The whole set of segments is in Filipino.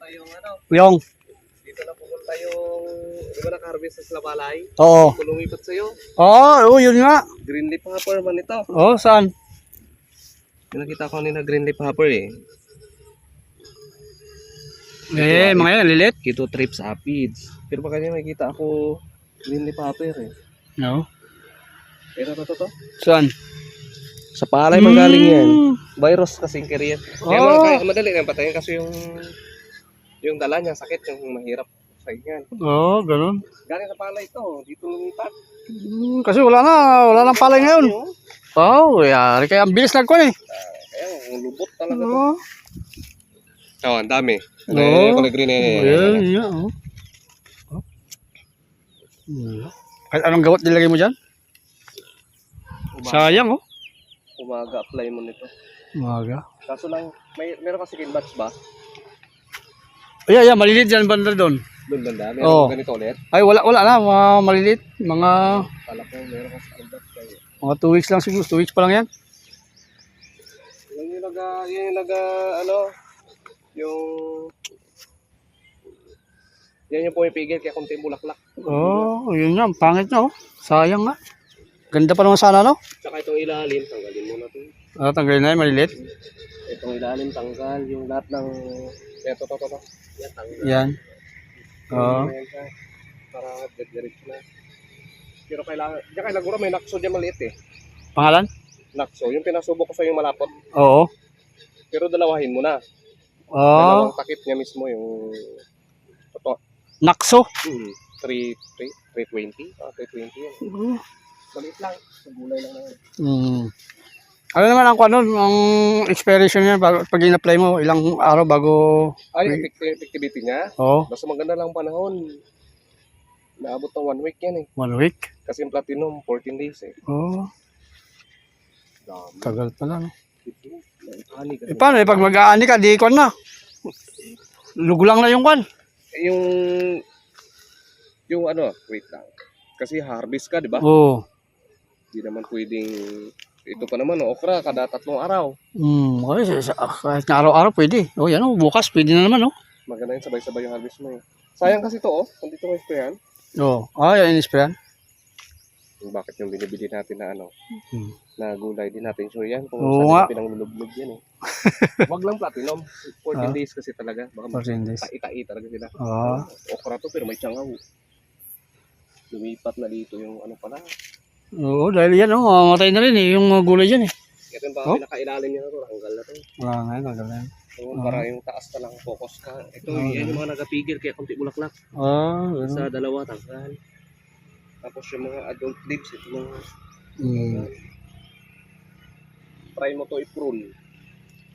pumunta yung ano, Yung, dito na pumunta yung, di ba naka-harvest sa Slabalay? oo. Kung lumipat sa'yo, Oo, oh, yun nga. green leaf hopper man ito. Oo, saan? Yung nakita ko kanina green leaf hopper eh. Eh, mga yan, lilit. Keto trips aphids. Pero baka niya makikita ako green leaf hopper eh. No. Ito, to, to, to. Saan? Sa palay manggaling yan. Mm. Virus kasing. Kaya Oh. kaya madali lang patayin kasi yung yung dala niya sakit yung mahirap sa yan. Oo, oh, ganun. Galing sa palay ito, dito lumipat. Hmm, kasi wala na, wala nang palay ngayon. Ano? Oo, oh, yari. Kaya ang bilis nagkon eh. Kaya ang lubot talaga to. Oo. Oh, ang dami. Ano Oo. yung kulay green eh. Ayan, yan, oh. Oh. Hmm. Kahit anong gawat nilagay mo dyan? Sayang, oh. Umaga apply mo nito. Umaga. Kaso lang, may meron kasi batch ba? Ayan, ayan, maliliit dyan banda doon. Doon banda, meron Oo. ganito ulit. Ay, wala, wala na, mga maliliit. Mga, Kala ko meron kasi batch kayo. mga 2 weeks lang siguro. 2 weeks pa lang yan. Yan yung naga, yan yung naga, ano, yung yan yung pumipigil kaya kunti bulaklak. Oo, oh, yun nga. ang Pangit na, oh. Sayang nga. Ganda pa naman sana, no? Tsaka itong ilalim, tanggalin mo na ito. Ah, tanggalin na yun, maliliit. Itong ilalim, tanggal. Yung lahat ng, eto, to, to, to. Yan. Oo. Para diretso na. Pero kailangan, diyan kay Lagura may nakso dyan maliit eh. Pangalan? Nakso, yung pinasubo ko sa yung malapot. Oo. Pero dalawahin mo na. Oh, Dalawang takip niya mismo yung toto. Nakso. Hmm. 3, 3, 320? Ah, 320 yan. Maliit lang. Sa gulay lang naman. Mm. Ano naman ang ano, ang expiration niya bago, pag in-apply mo, ilang araw bago, Ay, effectivity niya. oh, Basta maganda lang ang panahon. Naabot ng one week yan eh. one week. Kasi yung platinum, 14 days eh. Oh, Dami. tagal pala, no? Eh, paano eh, pag mag-aani ka, di kon na. Lugulang na yung kwan. Yung, yung ano, wait lang. Kasi harvest ka, di ba? Oo. Hindi naman pwedeng, ito pa naman, oh, okra, kada tatlong araw. Hmm, okay, sa- kahit na araw-araw pwede. Oh, yan oh, bukas pwede na naman, oh. Maganda yung sabay-sabay yung harvest mo eh. Sayang kasi to, oh. Kung dito mo sprayan, Oh, ah, yan in-sprayan. yung bakit yung binibili natin na ano, Hmm. na gulay din natin sure yan. Kung Oo saan nga. natin ang lulublob yan eh. Wag lang platinum. 14 Ah. days kasi talaga. Baka 14 days. tai-tai talaga sila. Ah, Okra to pero may tsangaw. Lumipat na dito yung ano pala. Oo, dahil yan, oh, mamatay na rin eh, yung mga gulay dyan eh. Ito yung baka Oh? pinakailalim niya na to. Hanggal na to. Wala nga yun, tagal na yan. So, Ah. para yung taas na lang focus ka. Ito, Ah, yan yung mga nagapigil kaya konti bulaklak. Ah, ganun. Sa dalawa, tanggal. Tapos yung mga adult leaves, ito mga Hmm. try mo to i-prune.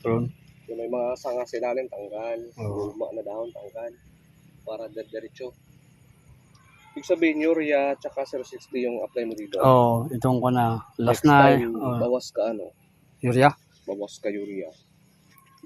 Prune. Yung may mga sanga sa ilalim, tanggal. Oo. Luma na dahon, tanggal. Para diretso. Ibig sabihin, urea tsaka 060 yung apply mo dito. Oh, itong ko na last Next na time, oh, bawas ka ano, urea. bawas ka urea.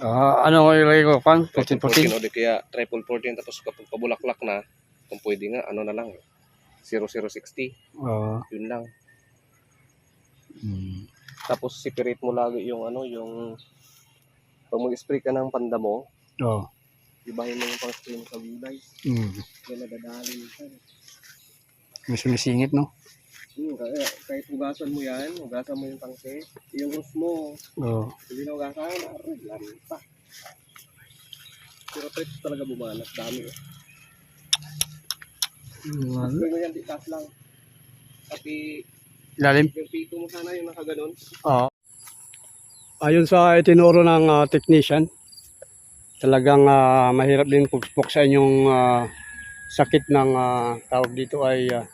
Ah, ano ko ilagay ko pan? 14 14 14. o di kaya triple 14 tapos kapag pabulaklak na, kung pwede nga, ano na lang, 0060, Oh. yun lang. Mm. Tapos separate mo lagi yung ano, yung pag mag-spray ka ng panda mo, Oh. Ibahin mo yung pang-spray mo sa gulay. Mm. Yan nadadali minsan. May sumisingit no. Hmm, kaya, kahit hugasan mo yan, hugasan mo yung tangke, yung roof mo, Oh. hindi na hugasan, aray, lari pa. Pero trips talaga bumalas, dami eh. Spray mo yan, di taas lang. Pati Lalim. yung pito mo sana yung nakaganon. Oh. Ayon sa itinuro ng ah, technician, talagang ah, mahirap din pugpok sa inyong ah, sakit ng ah, tawag dito ay ah,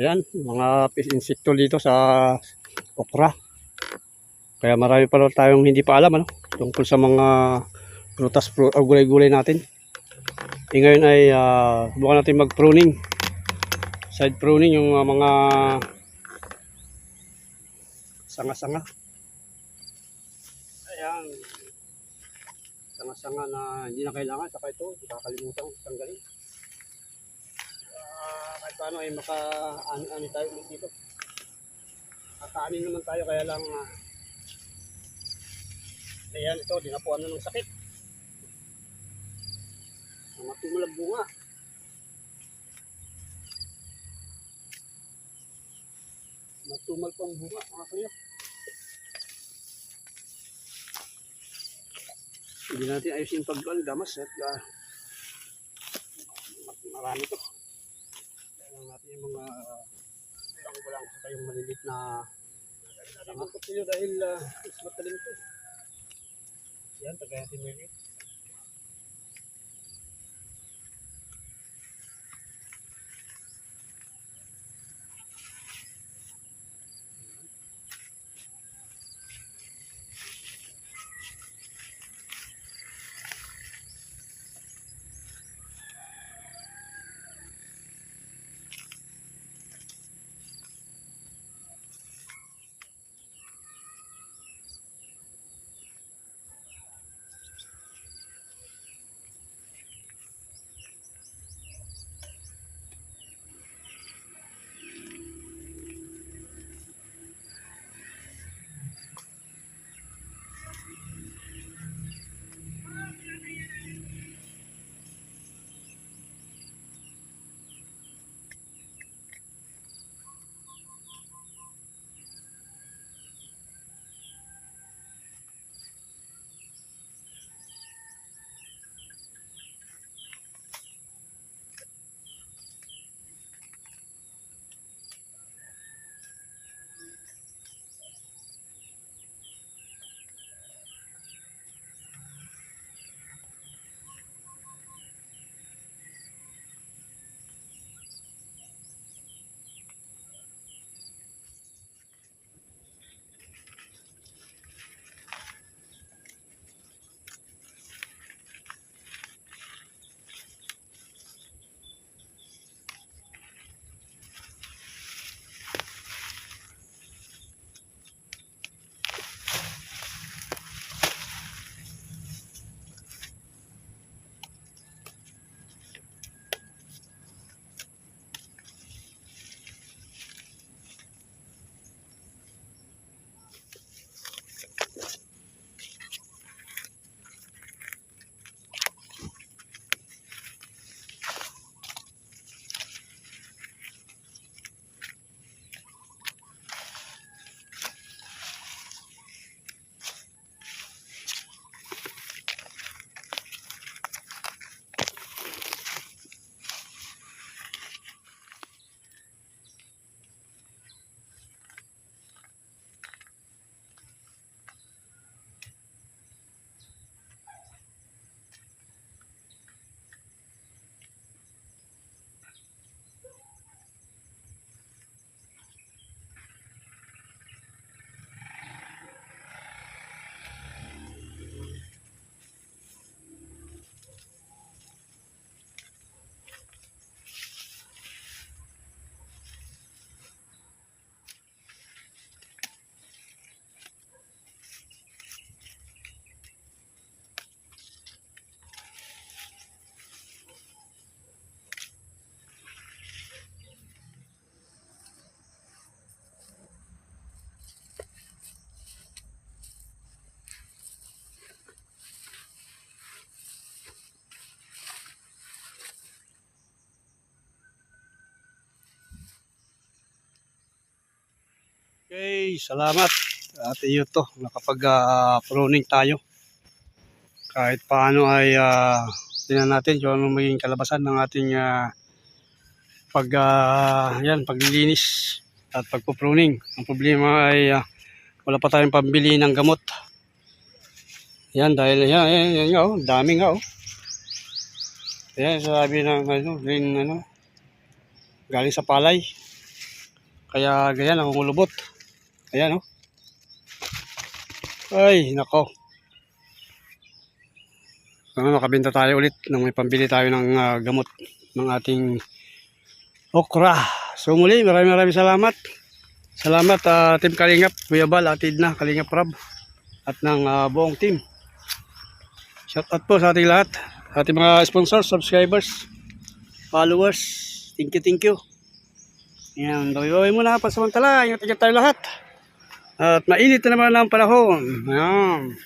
yan, mga insekto dito sa okra. Kaya marami pa tayong hindi pa alam ano, tungkol sa mga prutas, pru- o gulay-gulay natin. E ngayon ay uh, bukan natin mag-pruning. Side pruning yung ah, mga sanga-sanga. Ayan. Sanga-sanga na hindi na kailangan. Saka ito, nakakalimutan kong tanggalin. Kahit paano ay maka-ani tayo ulit dito. Kakaanin naman tayo kaya lang ah, ayan ito, dinapuan na ng sakit. Matumal ang bunga. Matumal pa ang bunga, mga kuya. Hindi natin ayusin pag ano, damas at uh, marami to. Kailangan natin yung mga kulang-kulang sa kayong malilit na Tama ko dahil uh, mas matalim to. Yan, tagay natin may Okay, salamat. At iyo to, nakapag-pruning tayo. Kahit paano ay uh, tingnan natin kung ano maging kalabasan ng ating ah, pag ah, yan, paglilinis at pagpo-pruning. Ang problema ay ah, wala pa tayong pambili ng gamot. Yan dahil yan, yan, yan, yan oh, dami nga oh. Yan sabi ng ano, green ano, galing sa palay. Kaya ganyan, nakungulubot. Ayan, oh. Ay, nako. Sana makabenta tayo ulit nang may pambili tayo ng ah, gamot ng ating okra. So muli, maraming maraming salamat. Salamat ah, Team Kalingap, Kuya Bal, Atid na, Kalingap Rab, at ng ah, buong team. Shout out po sa ating lahat. Ating mga sponsors, subscribers, followers. Thank you, thank you. Ayan, baway muna pasamantala. Ingat-ingat tayo lahat. At mainit na naman ang panahon. Ayan.